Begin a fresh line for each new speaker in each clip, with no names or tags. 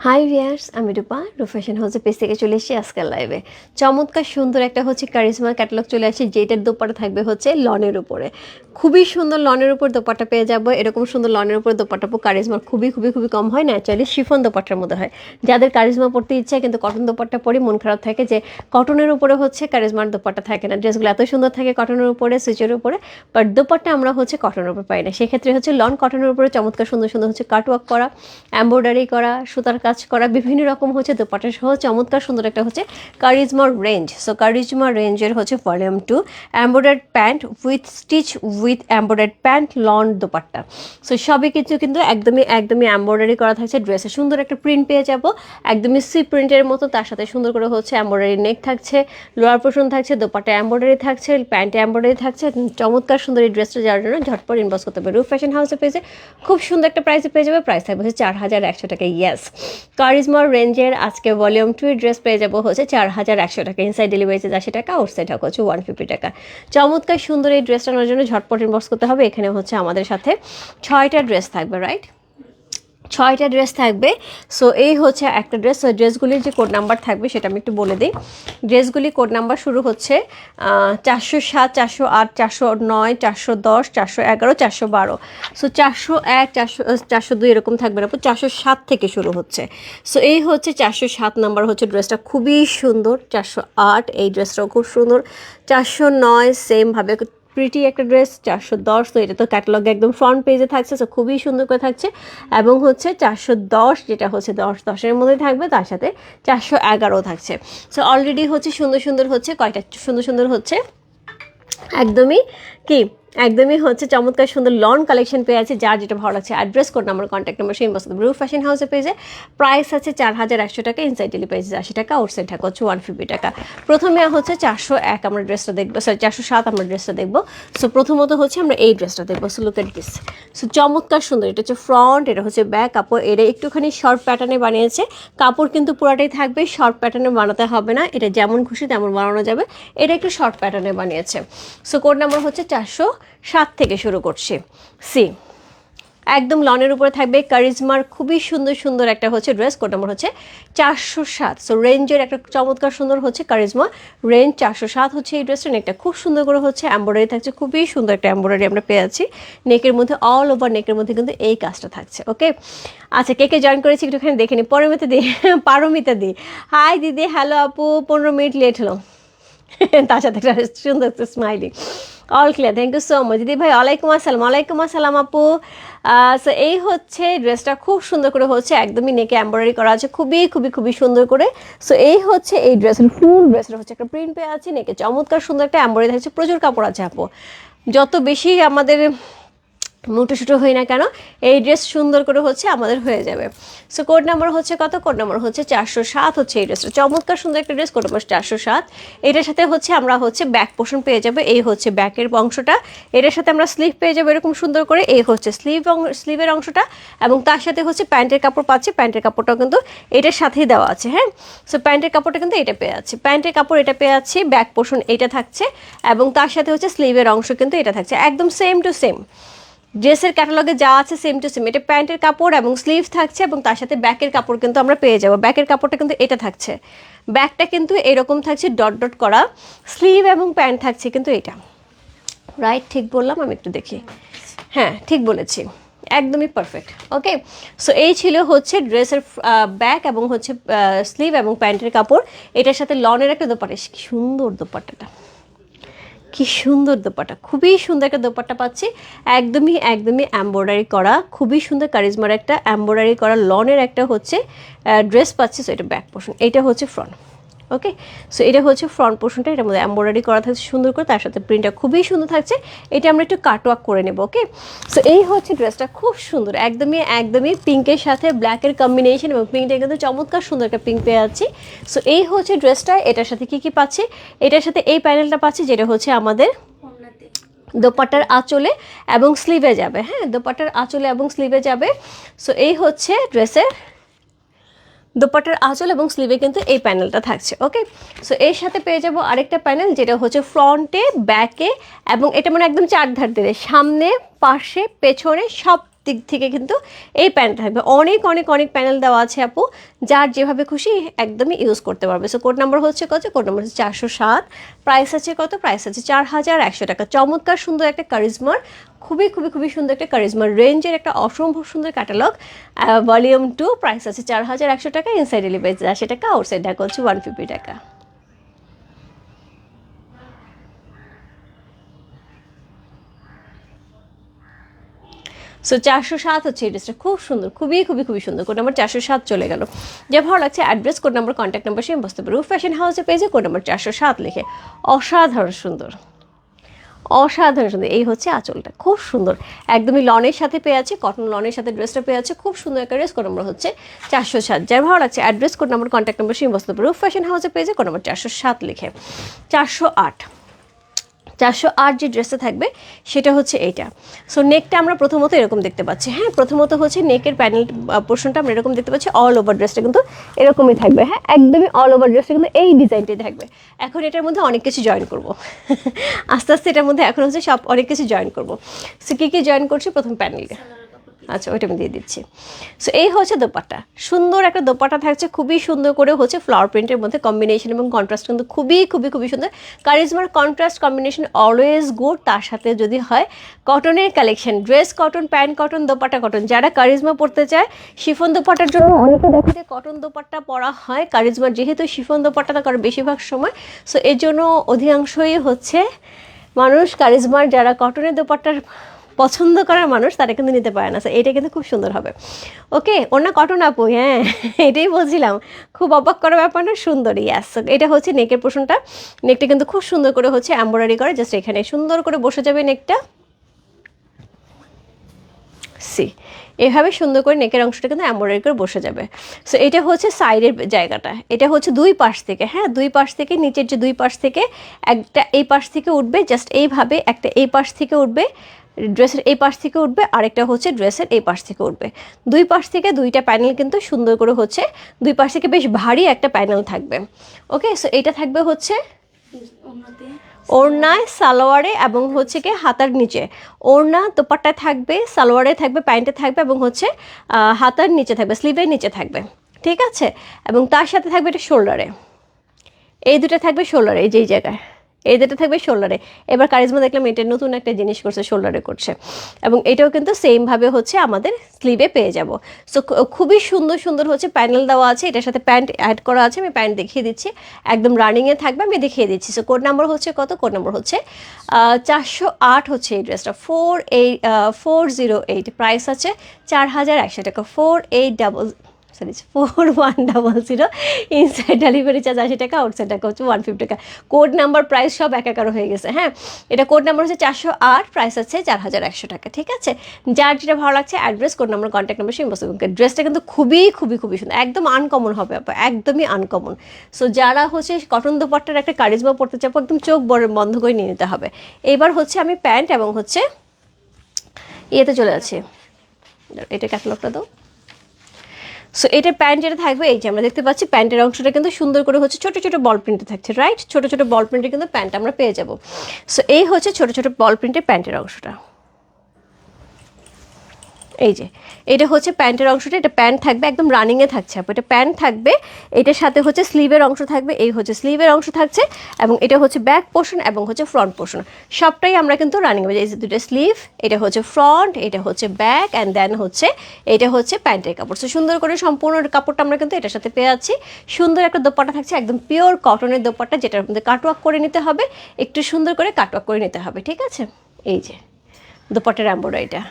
High viewers আমি রূপা। Fashion হাউসের page থেকে চলে এসেছি আজকাল লাইভে চমৎকার সুন্দর একটা হচ্ছে কারিজমা ক্যাটালগ চলে আসছে যেটার দোপাটা থাকবে হচ্ছে লনের উপরে। খুবই সুন্দর লনের উপর দোপাটা পেয়ে যাব। এরকম সুন্দর লনের উপর দোপাটা কারিজমার খুবই খুবই খুবই কম হয় ন্যাচারালি শিফন দোপাটার মধ্যে হয়। যাদের কারিজমা পড়তে ইচ্ছা কিন্তু কটন দোপাট্টা পরে, মন খারাপ থাকে যে কটনের উপরে হচ্ছে কারিজমার দোপাট্টা থাকে না। ড্রেসগুলো এত সুন্দর থাকে কটনের উপরে সুইচের উপরে বাট দোপাট্টা আমরা হচ্ছে কটনের উপর পাই না। সেক্ষেত্রে হচ্ছে লন কটনের উপরে চমৎকার সুন্দর সুন্দর হচ্ছে কাটওয়ার্ক করা এম্ব্রয়ডারি করা, সুতার কাজ করা বিভিন্ন রকম হচ্ছে দোপাট্টা সহ চমৎকার সুন্দর একটা হচ্ছে কারিজমার রেঞ্জ। সো কারিজমা রেঞ্জের হচ্ছে volume two embroidered pant with stitch with embroidered pant lawn dupatta. So সবই কিছু কিন্তু একদমই একদমই এম্ব্রয়ডারি করা থাকছে। ড্রেসে সুন্দর একটা প্রিন্ট পেয়ে যাব। একদমই সি প্রিন্টের মতো, তার সাথে সুন্দর করে হচ্ছে এম্ব্রয়ডারি নেক থাকছে লোয়ার পোর্শন থাকছে, দোপাট্টা এম্ব্রয়ডারি থাকছে প্যান্টে এম্ব্রয়ডারি থাকছে। চমৎকার সুন্দর এই ড্রেসটা যাওয়ার জন্য ঝটপট ইনবক্স করতে হবে। রুফ ফ্যাশন হাউসে পেয়েছে খুব সুন্দর একটা প্রাইসে পেয়ে যাবে। প্রাইস থাকবে হচ্ছে চার হাজার একশো টাকা। ইয়েস কারিজমার রেঞ্জের আজকে ভলিউম টু ড্রেস পেয়ে যাব হচ্ছে চার হাজার একশো টাকা। ইনসাইড ডেলিভারি চার্জ আশি টাকা আউটসাইড হোক হচ্ছে ওয়ান ফিফটি টাকা। চমৎকার সুন্দর এই ড্রেসটা নেওয়ার জন্য ঝটপট ইনবক্স করতে হবে। এখানে হচ্ছে আমাদের সাথে ছয়টা ড্রেস থাকবে রাইট ছয়টা ড্রেস থাকবে। সো এই হচ্ছে একটা ড্রেস। সো ড্রেসগুলির যে কোড নাম্বার থাকবে সেটা আমি একটু বলে দিই। ড্রেসগুলি কোড নাম্বার শুরু হচ্ছে চারশো সাত, চারশো আট, চারশো নয়, চারশো দশ, চারশো এগারো, চারশো বারো। সো চারশো এক, চারশো চারশো দুই এরকম থাকবে না। চারশো সাত থেকে শুরু হচ্ছে। সো এই হচ্ছে চারশো সাত নাম্বার হচ্ছে ড্রেসটা। খুবই সুন্দর। চারশো আট, এই ড্রেসটাও খুব সুন্দর। চারশো নয় সেমভাবে প্রিটি একটা ড্রেস চারশো দশ, তো এটা তো ক্যাটালগে একদম ফ্রন্ট পেজে থাকছে সো খুবই সুন্দর করে থাকছে। এবং হচ্ছে চারশো দশ যেটা হচ্ছে দশ, দশের মধ্যে থাকবে, তার সাথে চারশো এগারো থাকছে। সো অলরেডি হচ্ছে সুন্দর সুন্দর হচ্ছে, কয়টা সুন্দর সুন্দর হচ্ছে? একদমই কি একদমই হচ্ছে চমৎকার সুন্দর লন কালেকশন পেয়ে আছে, যার যেটা ভালো লাগছে address code number contact number সেই বস্তু ব্রু ফ্যাশন হাউসে পেয়েছে প্রাইস আছে চার হাজার একশো টাকা ইনসাইড ডেলিভারি আশি টাকা আউটসাইড টাকা হচ্ছে ওয়ান ফিফটি টাকা। প্রথমে হচ্ছে চারশো এক আমরা ড্রেসটা দেখব সরি চারশো সাত আমরা ড্রেসটা দেখব। সো প্রথমত হচ্ছে আমরা এই ড্রেসটা দেখব so look at this so চমৎকার সুন্দর, এটা হচ্ছে ফ্রন্ট এটা হচ্ছে ব্যাক কাপড়, এটা একটুখানি শর্ট প্যাটার্নে বানিয়েছে। কাপড় কিন্তু পুরাটাই থাকবে শর্ট প্যাটার্নে বানাতে হবে না, এটা যেমন খুশি তেমন বানানো যাবে, এটা একটু শর্ট প্যাটার্নে বানিয়েছে। সো কোড নাম্বার হচ্ছে চারশো সাত থেকে শুরু করছি। সি একদম লনের উপরে থাকবে কারিজমার খুবই সুন্দর সুন্দর একটা হচ্ছে ড্রেস। কোড নম্বর হচ্ছে চারশো সাত। সো রেঞ্জের একটা চমৎকার সুন্দর হচ্ছে কারিজমা। রেঞ্জ চারশো সাত হচ্ছে এই ড্রেসটা নেকটা খুব সুন্দর করে হচ্ছে এম্ব্রয়ডারি থাকছে। খুবই সুন্দর একটা এম্ব্রয়ডারি আমরা পেয়ে আছি নেকের মধ্যে অল ওভার নেকের মধ্যে কিন্তু এই কাজটা থাকছে। ওকে আচ্ছা কে কে জয়েন করেছি একটুখানি দেখে নিই পরমিতে দিই পারমিতা দি। হাই দিদি। হ্যালো আপু। পনেরো মিনিট লেট হলো। তার সাথে একটা সুন্দর smiling all clear thank you so much দিদি ভাই ওয়ালাইকুম আসসালাম ওয়ালাইকুম আসসালাম আপু সো এই হচ্ছে ড্রেসটা খুব সুন্দর করে হচ্ছে একদমই নেকে এম্ব্রয়ডারি করা আছে। খুবই খুবই খুবই সুন্দর করে। সো এই হচ্ছে এই ড্রেসের ফুল ড্রেসের হচ্ছে একটা প্রিন্ট পেয়ে আছে। নেকে চমৎকার সুন্দর একটা এম্ব্রয়ডারি থাকছে। প্রচুর কাপড় আছে আপু যত বেশি আমাদের মুটো শুটো হই না কেন, এই ড্রেস সুন্দর করে হচ্ছে আমাদের হয়ে যাবে। সো কোড নাম্বার হচ্ছে কত? কোড নাম্বার হচ্ছে চারশো সাত হচ্ছে এই ড্রেসটা। চমৎকার সুন্দর একটা ড্রেস কোড নাম্বার চারশো সাত। এটার সাথে হচ্ছে আমরা হচ্ছে ব্যাক পোর্শন পেয়ে যাবে, এই হচ্ছে ব্যাকের অংশটা। এটার সাথে আমরা স্লিভ পেয়ে যাব এরকম সুন্দর করে, এই হচ্ছে স্লিভ স্লিভের অংশটা। এবং তার সাথে হচ্ছে প্যান্টের কাপড় পাচ্ছে, প্যান্টের কাপড়টাও কিন্তু এটার সাথেই দেওয়া আছে হ্যাঁ? সো প্যান্টের কাপড়টা কিন্তু এটা পেয়ে আছে। প্যান্টের কাপড় এটা পেয়ে আছি ব্যাক পোর্শন এটা থাকছে। এবং তার সাথে হচ্ছে স্লিভের অংশ কিন্তু এটা থাকছে। একদম সেম টু সেম ড্রেসের ক্যাটালগে যা আছে সেম টু সেম এটা প্যান্টের কাপড় এবং স্লিভ থাকছে এবং তার সাথে ব্যাকের কাপড় কিন্তু আমরা পেয়ে যাব। ব্যাকের কাপড়টা কিন্তু এটা থাকছে। ব্যাকটা কিন্তু এরকম থাকছে ডট ডট করা। স্লিভ এবং প্যান্ট থাকছে কিন্তু এটা। রাইট ঠিক বললাম, আমি একটু দেখি। হ্যাঁ ঠিক বলেছি। একদমই পারফেক্ট ওকে সো এই ছিল হচ্ছে ড্রেসের ব্যাক এবং হচ্ছে স্লিভ এবং প্যান্টের কাপড়। এটার সাথে লনের একটা দোপাটা সুন্দর দোপাট্টাটা। কি সুন্দর দোপাটা খুবই সুন্দর একটা দোপাটা পাচ্ছি। একদমই একদমই এম্ব্রয়ডারি করা, খুবই সুন্দর কারিজমার একটা এম্ব্রয়ডারি করা লনের একটা হচ্ছে ড্রেস পাচ্ছি সো এটা ব্যাক পোর্শন এটা হচ্ছে ফ্রন্ট ওকে সো এটা হচ্ছে ফ্রন্ট পোর্শনটা এটার মধ্যে এম্ব্রয়ডারি করা থাকছে সুন্দর করে, তার সাথে প্রিন্টটা খুবই সুন্দর থাকছে। এটা আমরা একটু কাটওয়ার্ক করে নেব ওকে সো এই হচ্ছে ড্রেসটা খুব সুন্দর, একদমই একদমই পিঙ্কের সাথে ব্ল্যাকের কম্বিনেশন এবং পিঙ্কটা কিন্তু চমৎকার সুন্দর একটা পিঙ্ক পেয়ে যাচ্ছি। সো এই হচ্ছে ড্রেসটা এটার সাথে কি কি পাচ্ছি? এটার সাথে এই প্যানেলটা পাচ্ছি, যেটা হচ্ছে আমাদের দোপাট্টার আঁচলে এবং স্লিভে যাবে হ্যাঁ? দোপাট্টার আঁচলে এবং স্লিভে যাবে। সো এই হচ্ছে ড্রেসের দোপাটার আঁচল এবং স্লিভে কিন্তু এই প্যানেলটা থাকছে ওকে সো এর সাথে পেয়ে যাব আরেকটা প্যানেল যেটা হচ্ছে ফ্রন্টে ব্যাকে এবং এটা মানে একদম চার ধার দিয়ে, সামনে, পাশে, পেছনে সব দিক থেকে কিন্তু এই প্যানেলটা থাকবে। অনেক অনেক অনেক প্যানেল দেওয়া আছে আপু, যার যেভাবে খুশি একদমই ইউজ করতে পারবে। সো কোড নাম্বার হচ্ছে কত? কোড নাম্বার হচ্ছে চারশো সাত। প্রাইস আছে কত? প্রাইস আছে চার হাজার একশো টাকা। চমৎকার সুন্দর একটা কারিজমার খুবই খুবই খুবই সুন্দর একটা কারিজমার রেঞ্জের একটা অসম্ভব সুন্দর ক্যাটালগ ভলিউম টু প্রাইস আছে চার হাজার একশো টাকা ইনসাইড ডেলিভারি আশি টাকা আউটসাইড ঢাকা হচ্ছে ওয়ান ফিফটি টাকা। সো চারশো সাত হচ্ছে এই ড্রেসটা খুব সুন্দর, খুবই খুবই খুবই সুন্দর কোড নাম্বার চারশো সাত চলে গেল। যে ভালো লাগছে address code number contact number same বসতে পারো। ফ্যাশন হাউসে পেয়েছে কোড নাম্বার চারশো সাত লিখে। অসাধারণ সুন্দর। অসাধারণ সুন্দর। এই হচ্ছে আঁচলটা। খুব সুন্দর। একদমই লনের সাথে পেয়ে আছে কটন লনের সাথে ড্রেসটা পেয়ে আছে। খুব সুন্দর একটা ড্রেস কোড নম্বর হচ্ছে চারশো সাত। যার ভালো লাগছে address code number contact number same বসতে ফ্যাশন হাউসে পেয়েছে কোড নম্বর চারশো সাত লিখে। চারশো আট। চারশো আট যে ড্রেসটা থাকবে, সেটা হচ্ছে এইটা। সো নেকটা আমরা প্রথমত এরকম দেখতে পাচ্ছি হ্যাঁ? প্রথমত হচ্ছে নেকের প্যানেল পোর্শনটা আমরা এরকম দেখতে পাচ্ছি অল ওভার ড্রেসটা কিন্তু এরকমই থাকবে হ্যাঁ? একদমই অল ওভার ড্রেসটা কিন্তু এই ডিজাইনটাই থাকবে। এখন এটার মধ্যে অনেক কিছু জয়েন করব। আস্তে আস্তে এটার মধ্যে এখন হচ্ছে সব অনেক কিছু জয়েন করব। সো কী কী জয়েন করছি প্রথম প্যানেলটা আচ্ছা ওইটা আমি দিয়ে দিচ্ছি। সো এই হচ্ছে দোপাট্টা। সুন্দর একটা দোপাট্টা থাকছে, খুবই সুন্দর করে হচ্ছে ফ্লাওয়ার প্রিন্টের মধ্যে কম্বিনেশন এবং কন্ট্রাস্ট কিন্তু খুবই খুবই খুবই সুন্দর। কারিজমার কন্ট্রাস্ট কম্বিনেশন অলওয়েজ গুড তার সাথে যদি হয় কটনের collection dress cotton pant cotton dupatta cotton যারা কারিজমা পড়তে চায় শিফন দোপাট্টার জন্য অনেকে দেখে কটন দোপাট্টা পরা হয়। কারিজমার যেহেতু শিফন দোপাট্টাটা করে বেশিরভাগ সময়। সো এর জন্য অধিকাংশই হচ্ছে মানুষ কারিজমার যারা কটনের দোপাট্টার পছন্দ করার মানুষ তারা কিন্তু নিতে পারে না। এটা কিন্তু খুব সুন্দর হবে। ওকে ওর না কটন আপু হ্যাঁ এটাই বলছিলাম। খুব অবাক করার ব্যাপার না, সুন্দরই ইয়াস এটা হচ্ছে নেকের পোষণটা। নেকটা কিন্তু খুব সুন্দর করে হচ্ছে এম্ব্রয়ডারি করে। জাস্ট এখানে সুন্দর করে বসে যাবে নেকটা। সি এভাবে সুন্দর করে নেকের অংশটা কিন্তু এম্ব্রয়ডারি করে বসে যাবে। সো এটা হচ্ছে সাইডের জায়গাটা। এটা হচ্ছে দুই পাশ থেকে হ্যাঁ দুই পাশ থেকে, নিচের যে দুই পাশ থেকে, একটা এই পাশ থেকে উঠবে। জাস্ট এইভাবে একটা এই পাশ থেকে উঠবে। ড্রেসের এই পাশ থেকে উঠবে, আরেকটা হচ্ছে ড্রেসের এই পাশ থেকে উঠবে। দুই পাশ থেকে দুইটা প্যানেল কিন্তু সুন্দর করে হচ্ছে দুই পাশ থেকে বেশ ভারী একটা প্যানেল থাকবে। ওকে সো এটা থাকবে হচ্ছে ওড়নায় সালোয়ারে এবং হচ্ছে কি হাতার নিচে। ওড়না দোপাট্টায় থাকবে, সালোয়ারে থাকবে, প্যান্টে থাকবে এবং হচ্ছে হাতার নিচে থাকবে স্লিভের নিচে থাকবে। ঠিক আছে? এবং তার সাথে থাকবে এটা শোল্ডারে এই দুটো থাকবে শোল্ডারে এই যেই জায়গায়। এই দুটো থাকবে শোল্ডারে এবার কারিজমা দেখলাম এটা নতুন একটা জিনিস করছে শোল্ডারে করছে। এবং এটাও কিন্তু সেমভাবে হচ্ছে আমাদের স্লিভে পেয়ে যাব। সো খুবই সুন্দর সুন্দর হচ্ছে প্যানেল দেওয়া আছে। এটার সাথে প্যান্ট অ্যাড করা আছে। আমি প্যান্ট দেখিয়ে দিচ্ছি। একদম রানিংয়ে থাকবে, আমি দেখিয়ে দিচ্ছি। সো কোড নাম্বার হচ্ছে কত? কোড নাম্বার হচ্ছে চারশো আট হচ্ছে এই ড্রেসটা four eight four zero eight price আছে চার হাজার একশো টাকা। Four eight double sorry four one double zero inside delivery charge আশি টাকা আউটসাইড টাকা হচ্ছে ওয়ান ফিফটি টাকা। কোড নাম্বার প্রাইস সব একাকার হয়ে গেছে হ্যাঁ? এটা কোড নাম্বার হচ্ছে চারশো আট প্রাইস আছে চার হাজার একশো টাকা, ঠিক আছে? যার যেটা ভালো লাগছে address code number contact number সেই ড্রেসটা কিন্তু খুবই খুবই খুবই সুন্দর, একদম আনকমন হবে, আপা, একদমই আনকমন সো যারা হচ্ছে কটন দোপাট্টার একটা কারিজমা পড়তে চাপো একদম চোখ বড়, বন্ধ করে নিয়ে নিতে হবে। এবার হচ্ছে আমি প্যান্ট এবং হচ্ছে ইয়েতে চলে যাচ্ছি। এটা ক্যাটালগটা দাও। সো এটা প্যান্ট যেটা থাকবে, এই যে আমরা দেখতে পাচ্ছি, প্যান্টের অংশটা কিন্তু সুন্দর করে হচ্ছে ছোট ছোট বল প্রিন্টে থাকছে রাইট ছোট ছোট বল প্রিন্টে কিন্তু প্যান্ট আমরা পেয়ে যাব। সো এই হচ্ছে ছোট ছোট বল প্রিন্টের প্যান্টের অংশটা। এই যে, এটা হচ্ছে প্যান্টের অংশটা, এটা প্যান্ট থাকবে, একদম রানিংয়ে থাকছে। আপু এটা প্যান্ট থাকবে, এটার সাথে হচ্ছে স্লিভের অংশ থাকবে, এই হচ্ছে স্লিভের অংশ থাকছে, এবং এটা হচ্ছে ব্যাক পোর্শন এবং হচ্ছে ফ্রন্ট পোর্শন সবটাই আমরা কিন্তু রানিং এই যে দুটো স্লিভ এটা হচ্ছে ফ্রন্ট এটা হচ্ছে ব্যাক অ্যান্ড দেন হচ্ছে, এটা হচ্ছে প্যান্টের কাপড়। সো সুন্দর করে সম্পূর্ণ কাপড়টা আমরা কিন্তু এটার সাথে পেয়ে যাচ্ছি। সুন্দর একটা দোপাট্টা থাকছে, একদম পিওর কটনের দোপাট্টা, যেটার মধ্যে কাটওয়ার্ক করে নিতে হবে। একটু সুন্দর করে কাটওয়ার্ক করে নিতে হবে, ঠিক আছে? এই যে, দোপাট্টার এম্ব্রয়ডারিটা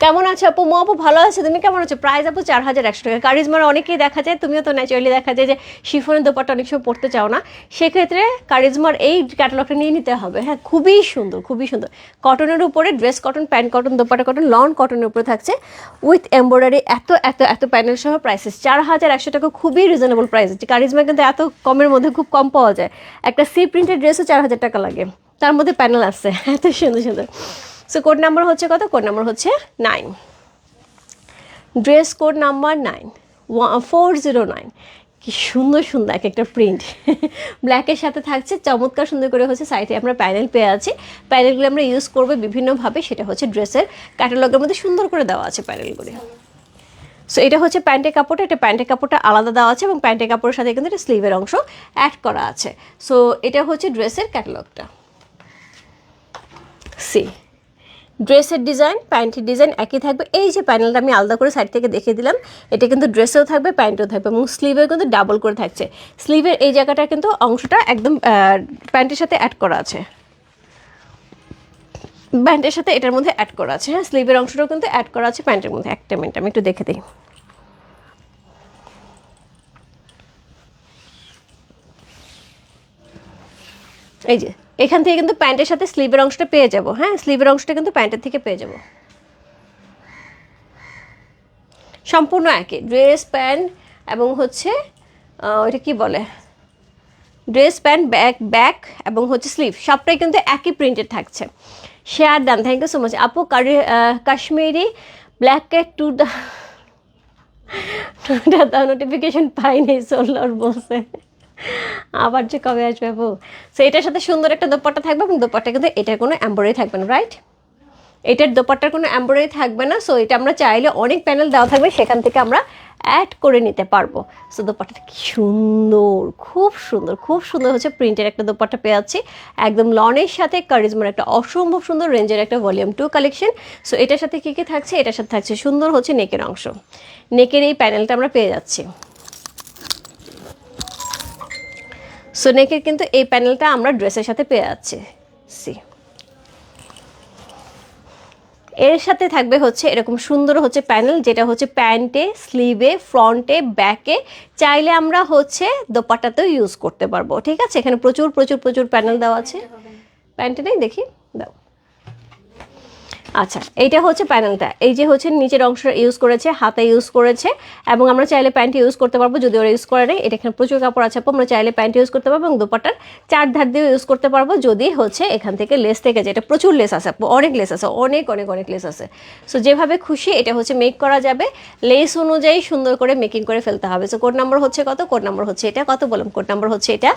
কেমন আছে আপু? মো আপু ভালো আছে, তুমি কেমন আছো? প্রাইস আপু চার হাজার একশো টাকা। কারিজমার অনেকেই দেখা যায়, তুমিও তো ন্যাচারালি দেখা যায় যে শিফনের দোপাট্টা অনেক সময় পড়তে চাও না। সেক্ষেত্রে কারিজমার এই ক্যাটালগটা নিয়ে নিতে হবে। হ্যাঁ খুবই সুন্দর খুবই সুন্দর। কটনের উপরে dress cotton pant cotton dupatta cotton lawn কটনের উপরে থাকছে। উইথ এমব্রয়ডারি এত এত এত প্যানেল সহ প্রাইসেস চার হাজার একশো টাকা খুবই রিজনেবল প্রাইস আছে কারিজমা কিন্তু এত কমের মধ্যে খুব কম পাওয়া যায়। একটা সি প্রিন্টের ড্রেসও চার হাজার টাকা লাগে। তার মধ্যে প্যানেল আছে এত সুন্দর সুন্দর। সো কোড নাম্বার হচ্ছে কত? কোড নাম্বার হচ্ছে nine dress code number nine four zero nine কি সুন্দর সুন্দর এক একটা প্রিন্ট ব্ল্যাকের সাথে থাকছে, চমৎকার সুন্দর করে হচ্ছে সাইডে আমরা প্যানেল পেয়ে আছি। প্যানেলগুলো আমরা ইউজ করব বিভিন্নভাবে, সেটা হচ্ছে ড্রেসের ক্যাটালগের মধ্যে সুন্দর করে দেওয়া আছে প্যানেলগুলি সো এটা হচ্ছে প্যান্টের কাপড়টা, এটা প্যান্টের কাপড়টা আলাদা দেওয়া আছে এবং প্যান্টের কাপড়ের সাথে কিন্তু এটা স্লিভের অংশ অ্যাড করা আছে। সো এটা হচ্ছে ড্রেসের ক্যাটালগটা সি ড্রেসের ডিজাইন, প্যান্টের ডিজাইন একই থাকবে। এই যে প্যানেলটা আমি আলাদা করে সাইড থেকে দেখে দিলাম, এটা কিন্তু ড্রেসেও থাকবে, প্যান্টেও থাকবে এবং স্লিভেও কিন্তু ডাবল করে থাকছে। স্লিভের এই জায়গাটা কিন্তু অংশটা একদম প্যান্টের সাথে অ্যাড করা আছে। প্যান্টের সাথে এটার মধ্যে অ্যাড করা আছে হ্যাঁ? স্লিভের অংশটাও কিন্তু অ্যাড করা আছে, প্যান্টের মধ্যে একটা মিনিট, আমি একটু দেখে দিই। এই যে এখান থেকে কিন্তু প্যান্টের সাথে স্লিভের অংশটা পেয়ে যাব হ্যাঁ? স্লিভের অংশটা কিন্তু প্যান্টের থেকে পেয়ে যাব। সম্পূর্ণ একই। ড্রেস প্যান্ট এবং হচ্ছে ওইটা কি বলে? ড্রেস প্যান্ট ব্যাক ব্যাক এবং হচ্ছে স্লিভ, সবটাই কিন্তু একই প্রিন্টেড থাকছে। Share done thank you so much আপু Kashmiri black cake to the notification পাইনি সোলার বলছে। আবার যে কবে আসবে আপু সো এটার সাথে সুন্দর একটা দোপাট্টা থাকবে এবং দোপাট্টা কিন্তু এটার কোনো এম্বয়ডারি থাকবে না রাইট এটার দোপাট্টার কোনো এম্বয়ডারি থাকবে না সো এটা আমরা চাইলে অনেক প্যানেল দেওয়া থাকবে, সেখান থেকে আমরা অ্যাড করে নিতে পারব। সো দোপাট্টাটা কি সুন্দর, খুব সুন্দর খুব সুন্দর হচ্ছে প্রিন্টের একটা দোপাট্টা পেয়ে যাচ্ছি। একদম লনের সাথে কারিজমার একটা অসম্ভব সুন্দর রেঞ্জের একটা ভলিউম টু কালেকশন সো এটার সাথে কী কী থাকছে? এটার সাথে থাকছে সুন্দর হচ্ছে নেকের অংশ। নেকের এই প্যানেলটা আমরা পেয়ে যাচ্ছি। সো নেকের কিন্তু এই প্যানেলটা আমরা ড্রেসের সাথে পেয়ে যাচ্ছি। সি এর সাথে থাকবে হচ্ছে এরকম সুন্দর হচ্ছে প্যানেল যেটা হচ্ছে প্যান্টে স্লিভে ফ্রন্টে ব্যাকে চাইলে আমরা হচ্ছে দোপাট্টাতেও ইউজ করতে পারব। ঠিক আছে? এখানে প্রচুর প্রচুর প্রচুর প্যানেল দেওয়া আছে। প্যান্টে নেই? দেখি। দাও। আচ্ছা এইটা হচ্ছে প্যানেলটা। এই যে হচ্ছে নিচের অংশটা ইউজ করেছে, হাতে ইউজ করেছে, এবং আমরা চাইলে প্যান্ট ইউজ করতে পারব, যদি ওরা ইউজ করে নেই। এটা এখানে প্রচুর কাপড় আছে আমরা চাইলে প্যান্ট ইউজ করতে পারব, এবং দোপাটার চার ধার দিয়ে ইউজ করতে পারব, যদি হচ্ছে এখান থেকে লেস থেকে যায়। এটা প্রচুর লেস আছে অনেক লেস আছে, অনেক অনেক অনেক লেস আছে। সো যেভাবে খুশি এটা হচ্ছে মেক করা যাবে। লেস অনুযায়ী সুন্দর করে মেকিং করে ফেলতে হবে। সো কোড নাম্বার হচ্ছে কত? কোড নাম্বার হচ্ছে এটা। কত বললাম? কোড নাম্বার হচ্ছে এটা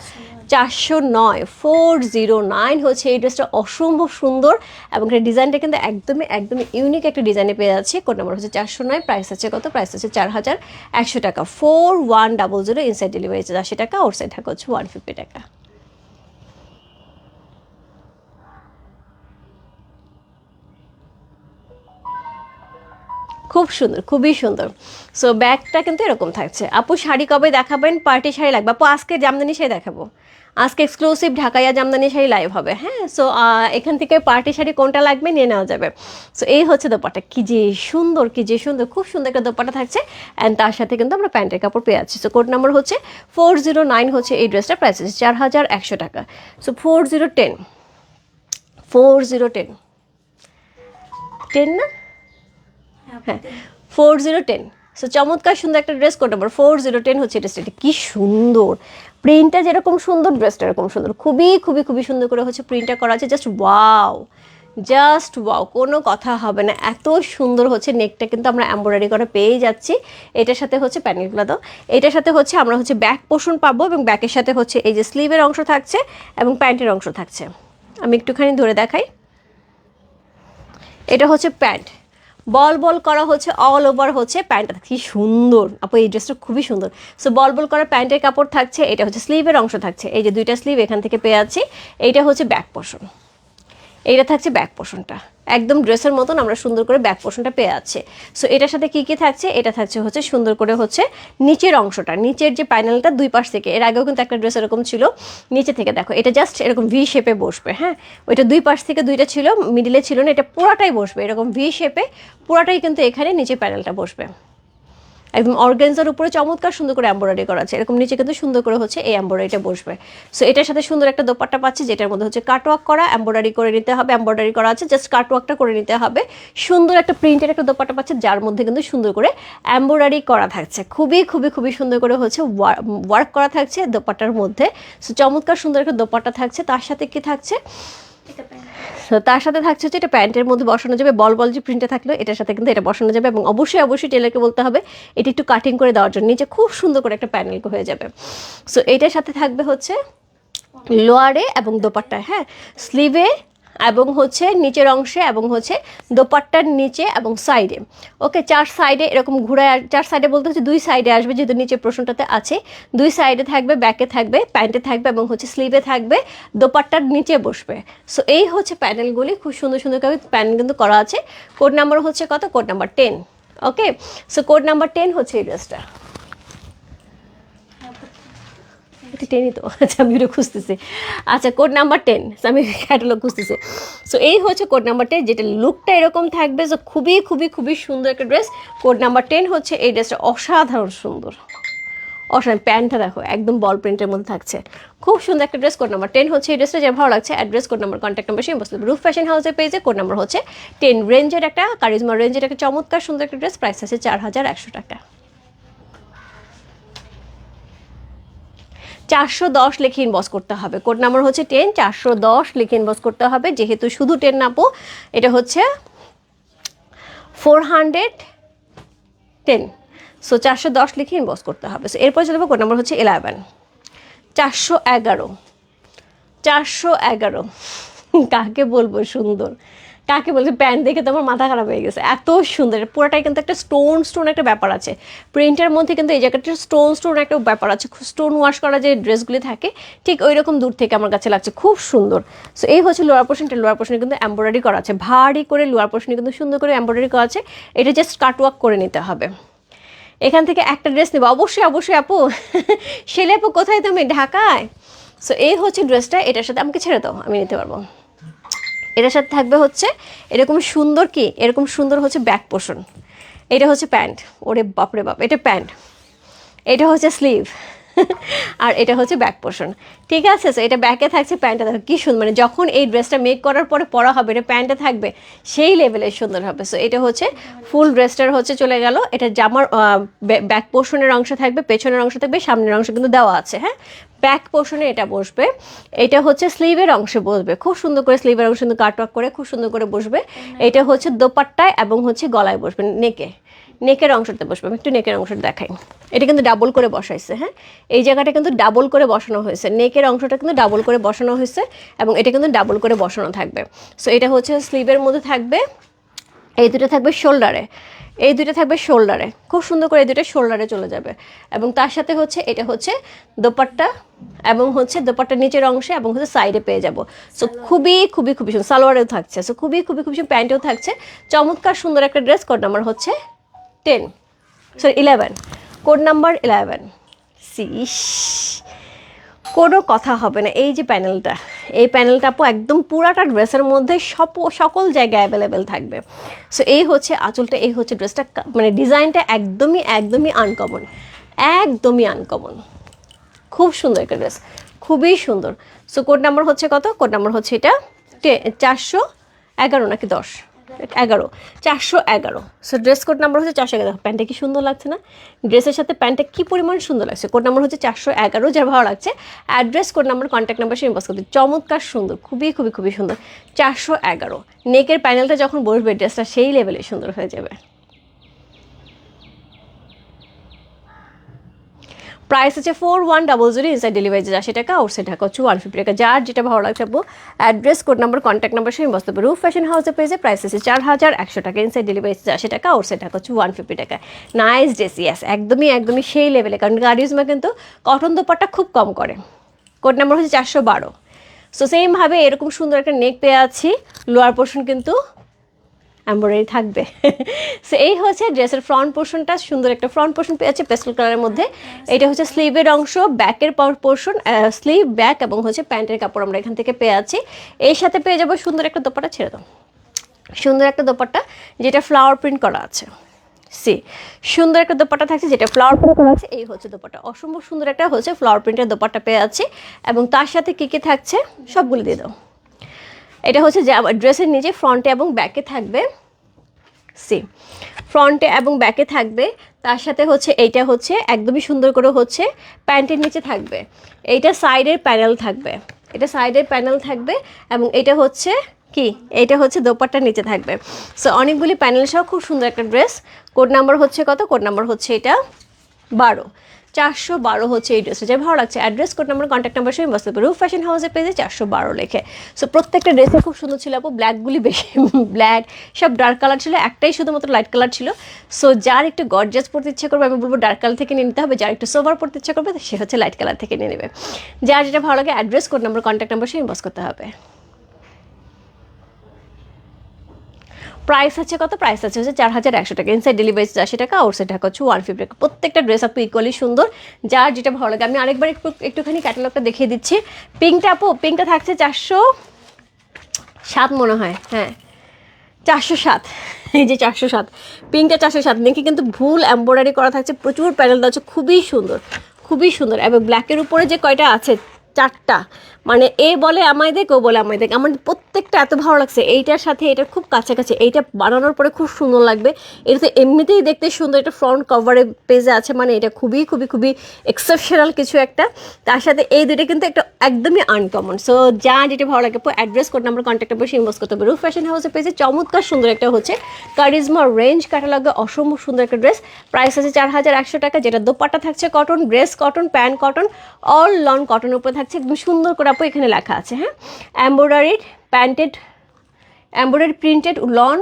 চারশো নয় ফোর জিরো নাইন হচ্ছে এই ড্রেসটা অসম্ভব সুন্দর, এবং এটা ডিজাইনটা কিন্তু একদমই একদম ইউনিক একটা ডিজাইনে পেয়ে যাচ্ছে। কোড নাম্বার হচ্ছে চারশো নয় প্রাইস আছে কত? প্রাইস আছে চার হাজার একশো টাকা। Four one double zero inside delivery charge আশি টাকা ওর সাইড থাকা হচ্ছে ওয়ান ফিফটি টাকা। খুব সুন্দর, খুবই সুন্দর। সো ব্যাগটা কিন্তু এরকম থাকছে। আপু, শাড়ি কবে দেখাবেন? পার্টি শাড়ি লাগবে। আপু, আজকে জামদানি শাড়ি দেখাবো। আজকে এক্সক্লুসিভ ঢাকাইয়া জামদানি শাড়ি লাইভ হবে হ্যাঁ? সো এখান থেকে পার্টি শাড়ি কোনটা লাগবে নিয়ে নেওয়া যাবে। সো এই হচ্ছে দোপাটা কি যে সুন্দর, কি যে সুন্দর, খুব সুন্দর একটা দোপাটা থাকছে। অ্যান্ড তার সাথে কিন্তু আমরা প্যান্টের কাপড় পেয়ে যাচ্ছি। সো কোড নাম্বার হচ্ছে ফোর জিরো নাইন হচ্ছে এই ড্রেসটা প্রাইস চার হাজার একশো টাকা so four zero ten four zero ten ten না? হ্যাঁ ফোর জিরো টেন সো চমৎকার সুন্দর একটা dress code number four zero ten হচ্ছে ড্রেসটা এটা কি সুন্দর। প্রিন্টটা যেরকম সুন্দর ড্রেসটা এরকম সুন্দর। খুবই খুবই খুবই সুন্দর করে হচ্ছে প্রিন্টটা করা আছে। জাস্ট ওয়াও জাস্ট ওয়াও কোনো কথা হবে না। এত সুন্দর হচ্ছে নেকটা কিন্তু আমরা এম্ব্রয়ডারি করে পেয়ে যাচ্ছি। এটার সাথে হচ্ছে প্যানেলগুলো দাও। এটার সাথে হচ্ছে আমরা হচ্ছে ব্যাক পোষণ পাবো এবং ব্যাকের সাথে হচ্ছে এই যে স্লিভের অংশ থাকছে এবং প্যান্টের অংশ থাকছে। আমি একটুখানি ধরে দেখাই। এটা হচ্ছে প্যান্ট বল বল করা হচ্ছে অল ওভার হচ্ছে প্যান্টটা। কি সুন্দর। আপু, এই ড্রেসটা খুবই সুন্দর। সো বল বল করা প্যান্টের কাপড় থাকছে, এটা হচ্ছে স্লিভের অংশ থাকছে। এই যে দুইটা স্লিভ এখান থেকে পেয়ে যাচ্ছি, এইটা হচ্ছে ব্যাক পোর্শন এইটা থাকছে ব্যাক পোর্শনটা একদম ড্রেসের মতন আমরা সুন্দর করে ব্যাক পোর্শনটা পেয়ে যাচ্ছে। সো এটার সাথে কি কি থাকছে? এটা থাকছে হচ্ছে সুন্দর করে হচ্ছে নিচের অংশটা। নিচের যে প্যানেলটা দুই পাশ থেকে, এর আগেও কিন্তু একটা ড্রেস এরকম ছিল। নিচে থেকে দেখো, এটা জাস্ট এরকম ভি শেপে বসবে হ্যাঁ? ওইটা দুই পাশ থেকে দুইটা ছিল মিডিলে ছিল না, এটা পুরাটাই বসবে। এরকম ভি শেপে পুরাটাই কিন্তু এখানে নিচে প্যানেলটা বসবে। একদম অর্গেন্সার উপরে চমৎকার সুন্দর করে এম্ব্রয়ডারি করা আছে। এরকম নিচে কিন্তু সুন্দর করে হচ্ছে এই এম্ব্রয়ডারিটা বসবে। সো এটার সাথে সুন্দর একটা দোপাট্টা পাচ্ছি, যেটার মধ্যে হচ্ছে কাটওয়ার্ক করা, এম্ব্রয়ডারি করে নিতে হবে, এম্ব্রয়ডারি করা আছে জাস্ট কাটওয়ার্কটা করে নিতে হবে। সুন্দর একটা প্রিন্টের একটা দোপাট্টা পাচ্ছে, যার মধ্যে কিন্তু সুন্দর করে এম্ব্রয়ডারি করা থাকছে। খুবই খুবই খুবই সুন্দর করে হচ্ছে ওয়ার্ক করা থাকছে দোপাট্টার মধ্যে। সো চমৎকার সুন্দর একটা দোপাট্টা থাকছে। তার সাথে কি থাকছে? তার সাথে থাকছে হচ্ছে এটা প্যান্টের মধ্যে বসানো যাবে বল বল যে প্রিন্টে থাকল এটার সাথে কিন্তু এটা বসানো যাবে এবং অবশ্যই অবশ্যই টেলারকে বলতে হবে এটা একটু কাটিং করে দেওয়ার জন্য নিচে খুব সুন্দর করে একটা প্যানেল হয়ে যাবে। সো এটার সাথে থাকবে হচ্ছে লোয়ারে এবং দোপাট্টায় হ্যাঁ? স্লিভে এবং হচ্ছে নিচের অংশে এবং হচ্ছে দোপাট্টার নিচে এবং সাইডে। ওকে, চার সাইডে এরকম আস- চার সাইডে বলতে হচ্ছে দুই সাইডে আসবে যেহেতু নিচে প্রশ্নটাতে আছে। দুই সাইডে থাকবে, ব্যাকে থাকবে, প্যান্টে থাকবে এবং হচ্ছে স্লিভে থাকবে, দোপাট্টার নিচে বসবে। সো এই হচ্ছে প্যানেলগুলি, খুব সুন্দর সুন্দর করে প্যানেল কিন্তু করা আছে। কোড নাম্বার হচ্ছে কত? Code number ten. Okay, so code number ten হচ্ছে এই ড্রেসটা। এটা টেনই তো আচ্ছা আমি ওটা খুঁজতেছি। আচ্ছা কোড নাম্বার টেন আমি ক্যাটালগ খুঁজতেছি। সো এই হচ্ছে কোড নাম্বার টেন যেটা লুকটা এরকম থাকবে যে খুবই খুবই খুবই সুন্দর একটা ড্রেস কোড নাম্বার টেন হচ্ছে এই ড্রেসটা অসাধারণ সুন্দর। অসাধারণ, প্যান্টটা দেখো, একদম বল প্রিন্টের মধ্যে থাকছে। খুব সুন্দর একটা ড্রেস কোড নাম্বার টেন হচ্ছে এই ড্রেসটা যে ভালো লাগছে address code number contact number সেই বসতে রুফ ফ্যাশন হাউসের পেজে কোড নাম্বার হচ্ছে টেন রেঞ্জের একটা কারিজমা রেঞ্জের একটা চমৎকার সুন্দর একটা ড্রেস প্রাইস আছে চার হাজার একশো টাকা। চারশো দশ লিখে ইনবক্স করতে হবে। কোড নাম্বার হচ্ছে টেন চারশো দশ লিখে ইনবক্স করতে হবে। যেহেতু শুধু টেন নাপো এটা হচ্ছে ফোর হান্ড্রেড টেন সো চারশো দশ লিখে ইনবক্স করতে হবে। সো এরপর চলে কোড নাম্বার হচ্ছে ইলেভেন চারশো এগারো। চারশো এগারো। কাকে বলব সুন্দর? কাকে বলছে? প্যান্ট দেখে তো আমার মাথা খারাপ হয়ে গেছে। এত সুন্দর। পুরোটাই কিন্তু একটা স্টোন স্টোন একটা ব্যাপার আছে। প্রিন্টের মধ্যে কিন্তু এই জায়গাটা স্টোন স্টোন একটা ব্যাপার আছে। স্টোন ওয়াশ করা যে ড্রেসগুলি থাকে, ঠিক ওই রকম দূর থেকে আমার কাছে লাগছে। খুব সুন্দর। সো এই হচ্ছে লোয়ার পোর্শনটা লোয়ার পোর্শনে কিন্তু এম্ব্রয়ডারি করা আছে। ভারী করে লোয়ার পোর্শনে কিন্তু সুন্দর করে এম্ব্রয়ডারি করা আছে। এটা জাস্ট কাটওয়ার্ক করে নিতে হবে। এখান থেকে একটা ড্রেস নেব। অবশ্যই অবশ্যই আপু। শেলে আপু, কোথায় তুমি? ঢাকায়? সো এই হচ্ছে ড্রেসটা এটার সাথে আমাকে ছেড়ে দাও। আমি নিতে পারব। এটার সাথে থাকবে হচ্ছে এরকম সুন্দর কি? এরকম সুন্দর হচ্ছে ব্যাক পোর্শন এটা হচ্ছে প্যান্ট ওরে বাপরে বাপ, এটা প্যান্ট এটা হচ্ছে স্লিভ আর এটা হচ্ছে ব্যাক পোর্শন ঠিক আছে তো এটা ব্যাকে থাকছে প্যান্টটা দেখো কি সুন্দর মানে যখন এই ড্রেসটা মেক করার পরে পরা হবে, এটা প্যান্টটা থাকবে, সেই লেভেলের সুন্দর হবে। সো এটা হচ্ছে ফুল ড্রেসটার হচ্ছে চলে গেল। এটা জামার ব্যাক পোর্শনের অংশ থাকবে, পেছনের অংশ থাকবে, সামনের অংশ কিন্তু দেওয়া আছে হ্যাঁ? ব্যাক পোর্শনে এটা বসবে। এটা হচ্ছে স্লিভের অংশে বসবে। খুব সুন্দর করে স্লিভের অংশ কিন্তু কাটওয়ার্ক করে খুব সুন্দর করে বসবে। এটা হচ্ছে দোপাট্টায় এবং হচ্ছে গলায় বসবে, নেকে। নেকের অংশতে বসবে। আমি একটু নেকের অংশটা দেখাই। এটা কিন্তু ডাবল করে বসাইছে হ্যাঁ? এই জায়গাটা কিন্তু ডাবল করে বসানো হয়েছে। নেকের অংশটা কিন্তু ডাবল করে বসানো হয়েছে এবং এটা কিন্তু ডাবল করে বসানো থাকবে। সো এটা হচ্ছে স্লিভের মধ্যে থাকবে। এই দুটো থাকবে শোল্ডারে। এই দুটো থাকবে শোল্ডারে। খুব সুন্দর করে এই দুটো শোল্ডারে চলে যাবে। এবং তার সাথে হচ্ছে, এটা হচ্ছে দোপাট্টা এবং হচ্ছে দোপাট্টার নিচের অংশে এবং হচ্ছে সাইডে পেয়ে যাব। সো খুবই খুবই খুবই সুন্দর। সালোয়ারেও থাকছে। সো খুবই খুবই খুবই সুন্দর। প্যান্টেও থাকছে। চমৎকার সুন্দর একটা ড্রেস। কোড নাম্বার হচ্ছে ten. Sorry eleven code number eleven cis কোনো কথা হবে না। এই যে প্যানেলটা, এই প্যানেলটা আপু একদম পুরাটা ড্রেসের মধ্যে সব সকল জায়গায় অ্যাভেলেবেল থাকবে। সো এই হচ্ছে আঁচলটা, এই হচ্ছে ড্রেসটা মানে ডিজাইনটা একদমই একদমই আনকমন একদমই আনকমন খুব সুন্দর একটা ড্রেস, খুবই সুন্দর। সো কোড নাম্বার হচ্ছে কত? কোড নাম্বার হচ্ছে এটা চারশো এগারো নাকি দশ? এগারো, চারশো এগারো। সো ড্রেস কোড নাম্বার হচ্ছে চারশো এগারো। প্যান্টটা কি সুন্দর লাগছে না? ড্রেসের সাথে প্যান্টটা কি পরিমাণ সুন্দর লাগছে? কোড নাম্বার হচ্ছে চারশো এগারো, যার ভালো লাগছে। Address code number contact number সে ইনবক্স করতে চমৎকার সুন্দর, খুবই খুবই খুবই সুন্দর। চারশো এগারো। নেকের প্যানেলটা যখন বসবে ড্রেসটা সেই লেভেলে সুন্দর হয়ে যাবে। প্রাইস হচ্ছে four one double zero inside delivery charge আশি টাকা আউটসাইড ঢাকা হচ্ছে ওয়ান ফিফটি টাকা। যার যেটা ভালো লাগছে আপু address code number contact number সেই বসতে পারবে রুফ ফ্যাশন হাউসের পেজে প্রাইস আছে চার হাজার একশো টাকা ইনসাইড ডেলিভারি চার্জ আশি টাকা আউটসাইড ঢাকা হচ্ছে ওয়ান ফিফটি টাকা। নাইস ড্রেস ইয়াস একদমই একদমই সেই লেভেলে কারণ গাড়িজমা কিন্তু কটন দোপাট্টা খুব কম করে। কোড নাম্বার হচ্ছে চারশো বারো। সো সেমভাবে এরকম সুন্দর একটা নেক পেয়ে আছি লোয়ার পোর্শন কিন্তু এম্ব্রয়ডারি থাকবে। সো এই হচ্ছে ড্রেসের ফ্রন্ট পোর্শনটা সুন্দর একটা ফ্রন্ট পোর্শন পেয়েছে পেস্টেল কালারের মধ্যে। এটা হচ্ছে স্লিভের অংশ ব্যাকের পোর্শন স্লিভ ব্যাক এবং হচ্ছে প্যান্টের কাপড় আমরা এখান থেকে পেয়ে আছি এর সাথে পেয়ে যাব সুন্দর একটা দোপাটা ছেড়ে দাও। সুন্দর একটা দোপাট্টা যেটা ফ্লাওয়ার প্রিন্ট করা আছে। সি সুন্দর একটা দোপাট্টা থাকছে যেটা ফ্লাওয়ার প্রিন্ট করা আছে। এই হচ্ছে দোপাট্টা। অসম্ভব সুন্দর একটা হচ্ছে ফ্লাওয়ার প্রিন্টের দোপাট্টা পেয়ে আছি এবং তার সাথে কী কী থাকছে সবগুলো দিয়ে দাও। এটা হচ্ছে ড্রেসের নিচে ফ্রন্টে এবং ব্যাকে থাকবে সি ফ্রন্টে এবং ব্যাকে থাকবে, তার সাথে হচ্ছে এইটা হচ্ছে একদমই সুন্দর করে হচ্ছে প্যান্টের নিচে থাকবে। এইটা সাইডের প্যানেল থাকবে। এটা সাইডের প্যানেল থাকবে এবং এটা হচ্ছে কি? এটা হচ্ছে দোপাট্টার নিচে থাকবে। সো অনেকগুলি প্যানেল সহ খুব সুন্দর একটা ড্রেস কোড নাম্বার হচ্ছে কত? কোড নাম্বার হচ্ছে এটা বারো। চারশো বারো হচ্ছে এই ড্রেসটা। যাই ভালো লাগছে। Address code number contact number সঙ্গে বসতে পারো ফ্যাশন হাউসে পেজে চারশো বারো লেখে। সো প্রত্যেকটা ড্রেসে খুব সুন্দর ছিল আপু। ব্ল্যাকগুলি বেশি ব্ল্যাক সব ডার্ক কালার ছিল। একটাই শুধুমাত্র লাইট কালার ছিল। সো যার একটু গর্জাস পড়তে ইচ্ছা করবে, আমি বলব ডার্ক কালার থেকে নিয়ে নিতে হবে। যার একটু সোভার পড়তে ইচ্ছা করবে, সে হচ্ছে লাইট কালার থেকে নিয়ে নেবে। যার যেটা ভালো লাগে address code number contact number সঙ্গে বস করতে হবে। প্রাইস আছে, কত প্রাইস আছে? হচ্ছে চার হাজার একশো টাকা। ইনসাইড ডেলিভারি আশি টাকা আউটসাইড ঢাকা হচ্ছে ওয়ান ফিফটি টাকা। প্রত্যেকটা ড্রেস আপু ইকুয়ালি সুন্দর। যার যেটা ভালো লাগে, আমি আরেকবার একটু, একটুখানি ক্যাটালগটা দেখিয়ে দিচ্ছি। পিঙ্কটা আপু পিঙ্কটা থাকছে চারশো সাত মনে হয় হ্যাঁ। চারশো সাত, এই যে চারশো সাত। পিঙ্কটা চারশো সাত। দেখি কিন্তু ভুল এম্ব্রয়ডারি করা থাকছে, প্রচুর প্যানেল দেওয়া হচ্ছে খুবই সুন্দর খুবই সুন্দর। এবং ব্ল্যাকের উপরে যে কয়টা আছে, চারটা। মানে এ বলে আমায় দেখ, ও বলে আমায় দেখ। আমার প্রত্যেকটা এত ভালো লাগছে। এইটার সাথে এটা খুব কাছাকাছি। এইটা বানানোর পরে খুব সুন্দর লাগবে। এটা তো এমনিতেই দেখতে সুন্দর। এটা ফ্রন্ট কভারে পেজে আছে। মানে এটা খুবই খুবই খুবই এক্সেপশনাল কিছু একটা। তার সাথে এই দুটো কিন্তু একটা একদমই আনকমন সো যা যেটা ভালো লাগে address code number contact number inbox করতে হবে। রুফ ফ্যাশন হাউসে পেজে চমৎকার সুন্দর একটা হচ্ছে। কারিজমা রেঞ্জ ক্যাটালগে অসম্ভব সুন্দর একটা ড্রেস প্রাইস আছে চার হাজার একশো টাকা, যেটা দোপাট্টা থাকছে cotton dress cotton pant cotton all lawn cotton উপরে থাকছে। একদম সুন্দর করে আপু এখানে লেখা আছে হ্যাঁ? Embroidered painted embroidery printed lawn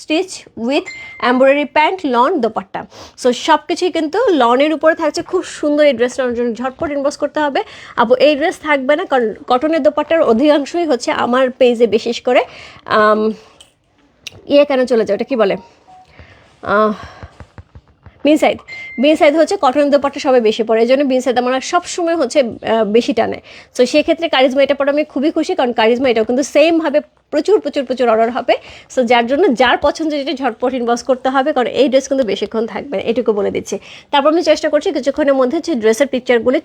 stitch with embroidery pant lawn dupatta so সব কিছুই কিন্তু লনের উপরে থাকছে। খুব সুন্দর এই ড্রেসটা জন্য ঝটপট ইনভেস্ট করতে হবে। আপু, এই ড্রেস থাকবে না, কারণ কটনের দোপাট্টার অধিকাংশই হচ্ছে আমার পেজে বিশেষ করে ইয়ে কেন চলে যায়, ওটা কী বলে? আহ, বিন সাইড বিন সাইড হচ্ছে কটন দোপাট্টা সবাই বেশি পড়ে এই জন্য বিন সাইড আমার সবসময় হচ্ছে বেশি টানে। তো সেক্ষেত্রে কারিজমা এটা পরে আমি খুবই খুশি কারণ কারিজমা এটাও কিন্তু সেমভাবে প্রচুর প্রচুর প্রচুর অর্ডার হবে। সো যার জন্য যার পছন্দ যেটা ঝটপট ইনবক্স করতে হবে, কারণ এই ড্রেস কিন্তু বেশিক্ষণ থাকবে এটুকু বলে দিচ্ছি। তারপর আমি চেষ্টা করছি কিছুক্ষণের মধ্যে হচ্ছে ড্রেসের পিকচারগুলি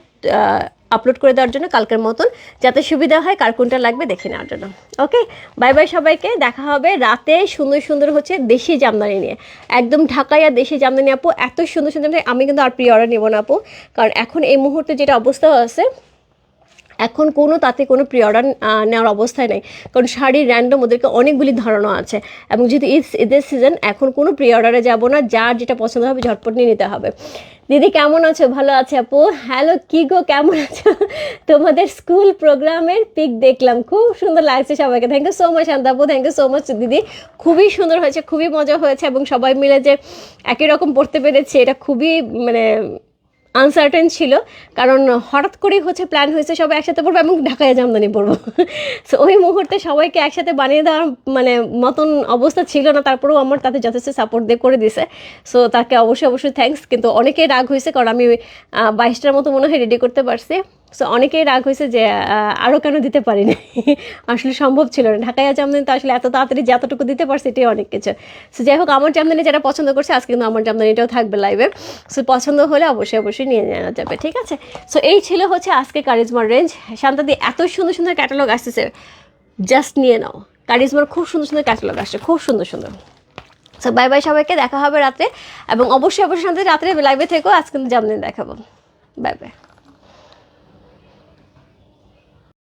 আপলোড করে দেওয়ার জন্য কালকের মতন, যাতে সুবিধা হয়, কার কোনটা লাগবে দেখে নেওয়ার জন্য। ওকে বাই বাই সবাইকে, দেখা হবে রাতে সুন্দর সুন্দর হচ্ছে দেশি জামদানি নিয়ে। একদম ঢাকায় আর দেশি জামদানি আপু, এত সুন্দর সুন্দর আমি কিন্তু আর প্রি অর্ডার নেব না আপু। কারণ এখন এই মুহূর্তে যেটা অবস্থা আছে এখন কোনো তাতে কোনো প্রি অর্ডার নেওয়ার অবস্থায় নেই। কারণ শাড়ির র্যান্ডম ওদেরকে অনেকগুলি ধারণা আছে। এবং যেহেতু ঈদ ঈদের সিজন এখন কোনো প্রি অর্ডারে যাব না, যার যেটা পছন্দ হবে ঝটপট নিয়ে নিতে হবে। দিদি, কেমন আছো? ভালো আছে আপু? হ্যালো কি গো কেমন আছো? তোমাদের স্কুল প্রোগ্রামের পিক দেখলাম। খুব সুন্দর লাগছে সবাইকে। থ্যাংক ইউ সো মাচ আপু। থ্যাংক ইউ সো মাচ দিদি। খুবই সুন্দর হয়েছে, খুবই মজা হয়েছে এবং সবাই মিলে যে একই রকম পড়তে পেরেছি, এটা খুবই মানে আনসার্টেন ছিল, কারণ হঠাৎ করেই হচ্ছে প্ল্যান হয়েছে সবাই একসাথে পড়ব এবং ঢাকায় জামদানি পড়ব। সো ওই মুহূর্তে সবাইকে একসাথে বানিয়ে দেওয়ার মানে মতন অবস্থা ছিল না, তারপরেও আমার তাতে যথেষ্ট সাপোর্ট দিয়ে করে দিছে। সো তাকে অবশ্যই অবশ্যই থ্যাংকস কিন্তু অনেকেই রাগ হয়েছে, কারণ আমি বাইশটার মতো মনে হয় রেডি করতে পারছি। সো অনেকেই রাগ হয়েছে যে আরও কেন দিতে পারিনি? আসলে সম্ভব ছিল না। ঢাকায় জামদানি তো আসলে এত তাড়াতাড়ি যতটুকু দিতে পারছি, এটাই অনেক কিছু। সো যাই হোক, আমার জামদানি যারা পছন্দ করছে, আজকে কিন্তু আমার জামদানিটাও থাকবে লাইভে সো পছন্দ হলে অবশ্যই অবশ্যই নিয়ে নেওয়া যাবে, ঠিক আছে? সো এই ছিল হচ্ছে আজকে কারিজমার রেঞ্জ শান্তাদি, এত সুন্দর সুন্দর ক্যাটালগ আসতেছে। জাস্ট নিয়ে নাও। কারিজমার খুব সুন্দর সুন্দর ক্যাটালগ আসছে, খুব সুন্দর সুন্দর। সো বাই বাই সবাইকে, দেখা হবে রাতে। এবং অবশ্যই অবশ্যই শান্তি রাত্রে লাইভে থেকেও আজকে কিন্তু জামদানি দেখাবো। Bye bye